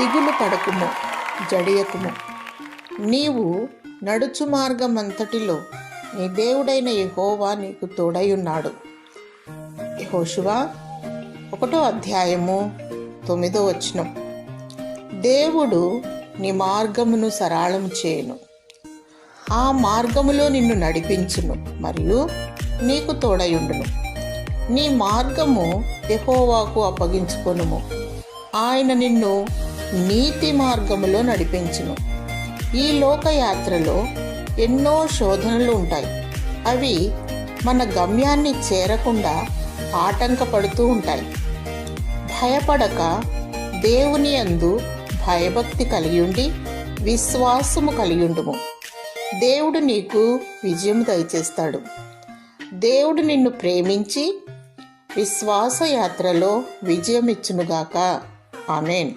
దిగులు పడకుము జడియకుము. నీవు నడుచు మార్గమంతటిలో నీ దేవుడైన యహోవా నీకు తోడై ఉన్నాడు ఒకటో అధ్యాయము తొమ్మిదో వచనం. దేవుడు నీ మార్గమును సరళం చేయను. ఆ మార్గములో నిన్ను నడిపించును మరియు నీకు తోడయుండును. నీ మార్గము యహోవాకు అప్పగించుకొనుము. ఆయన నిన్ను నీతి మార్గములో నడిపించును. ఈ లోకయాత్రలో ఎన్నో శోధనలు ఉంటాయి. అవి మన గమ్యాన్ని చేరకుండా ఆటంకపడుతూ ఉంటాయి. భయపడక దేవుని అందు భయభక్తి కలియుండి విశ్వాసము కలిగిండుము దేవుడు నీకు విజయం దయచేస్తాడు. దేవుడు నిన్ను ప్రేమించి విశ్వాసయాత్రలో విజయం ఇచ్చునుగాక ఆమెన్.